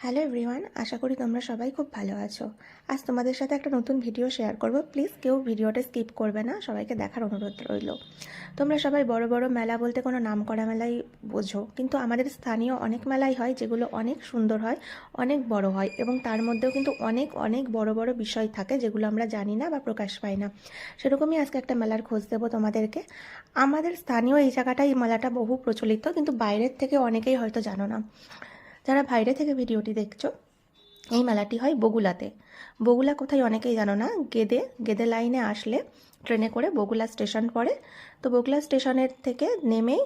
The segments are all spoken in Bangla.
হ্যালো এভরিওয়ান আশা করি তোমরা সবাই খুব ভালো আছো। আজ তোমাদের সাথে একটা নতুন ভিডিও শেয়ার করব। প্লিজ কেউ ভিডিওটা স্কিপ করবে না। সবাইকে দেখার অনুরোধ রইল। তোমরা সবাই বড় বড় মেলা বলতে কোনো নাম করা মেলাই বোঝো। কিন্তু আমাদের স্থানীয় অনেক মেলাই হয় যেগুলো অনেক সুন্দর হয়, অনেক বড় হয় এবং তার মধ্যেও কিন্তু অনেক অনেক বড় বড় বিষয় থাকে যেগুলো আমরা জানি না বা প্রকাশ পাই না। সেরকমই আজকে একটা মেলার খোঁজ দেবো তোমাদেরকে। আমাদের স্থানীয় এই জায়গাটা এই মেলাটা বহু প্রচলিত, কিন্তু বাইরের থেকে অনেকেই হয়তো জানো না। যারা বাইরে থেকে ভিডিওটি দেখছ, এই মেলাটি হয় বগুলাতে। বগুলা কোথায় অনেকেই জানো না, গেদে গেদে লাইনে আসলে ট্রেনে করে বগুলা স্টেশন পড়ে। তো বগুলা স্টেশনের থেকে নেমেই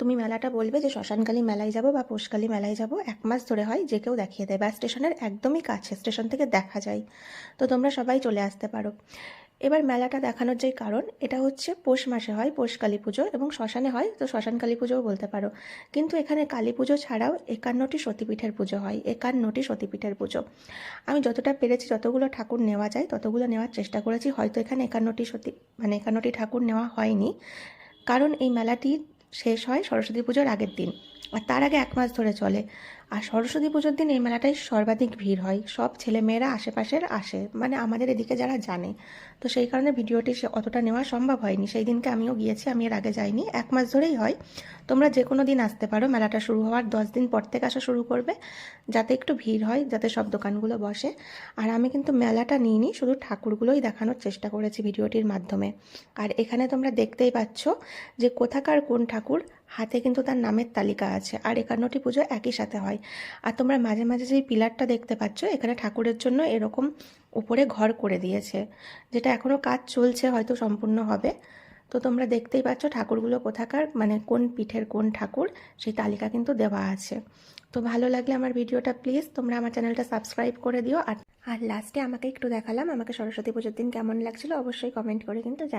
তুমি মেলাটা বলবে যে শ্মশানকালী মেলায় যাব বা পোষকালী মেলায় যাব, এক মাস ধরে হয় যে কেউ দেখিয়ে দেয় বা স্টেশনের একদমই কাছে, স্টেশন থেকে দেখা যায়। তো তোমরা সবাই চলে আসতে পারো। এবার মেলাটা দেখানোর যে কারণ, এটা হচ্ছে পৌষ মাসে হয়, পৌষ কালী পুজো এবং শ্মশানে হয়, তো শ্মশান কালী পুজোও বলতে পারো। কিন্তু এখানে কালী পুজো ছাড়াও একান্নটি সতীপীঠের পুজো হয়, একান্নটি সতীপীঠের পুজো। আমি যতটা পেরেছি যতগুলো ঠাকুর নেওয়া যায়, ততগুলো নেওয়ার চেষ্টা করেছি, হয়তো এখানে একান্নটি সতী মানে একান্নটি ঠাকুর নেওয়া হয়নি। কারণ এই মেলাটি শেষ হয় সরস্বতী পুজোর আগের দিন। আর তার আগে এক মাস ধরে চলে। আর সরস্বতী পুজোর দিন এই মেলাটায় সর্বাধিক ভিড় হয়। সব ছেলেমেয়েরা আশেপাশের আসে। মানে আমাদের এদিকে যারা জানে। তো সেই কারণে ভিডিওটি সে অতটা নেওয়া সম্ভব হয়নি। সেই দিনকে আমিও গিয়েছি, আমি এর আগে যাইনি। এক মাস ধরেই হয়। তোমরা যে কোনো দিন আসতে পারো। মেলাটা শুরু হওয়ার দশ দিন পর থেকে আসা শুরু করবে। যাতে একটু ভিড় হয়, যাতে সব দোকানগুলো বসে। আর আমি কিন্তু মেলাটা নিইনি, শুধু ঠাকুরগুলোই দেখানোর চেষ্টা করেছি ভিডিওটির মাধ্যমে। আর এখানে তোমরা দেখতেই পাচ্ছ যে কোথাকার কোন ঠাকুর হাতে কিন্তু তার নামের তালিকা আছে। আর একান্নটি পুজো একই সাথে হয়। আর তোমরা মাঝে মাঝে যেই পিলারটা দেখতে পাচ্ছ, এখানে ঠাকুরের জন্য এরকম উপরে ঘর করে দিয়েছে, যেটা এখনও কাজ চলছে, হয়তো সম্পূর্ণ হবে। তো তোমরা দেখতেই পাচ্ছ ঠাকুরগুলো কোথাকার মানে কোন পিঠের কোন ঠাকুর, সেই তালিকা কিন্তু দেওয়া আছে। তো ভালো লাগলে আমার ভিডিওটা প্লিজ তোমরা আমার চ্যানেলটা সাবস্ক্রাইব করে দিও। আর আর লাস্টে আমাকে একটু দেখালাম, আমাকে সরস্বতী পুজোর দিন কেমন লাগছিল অবশ্যই কমেন্ট করে কিন্তু জানি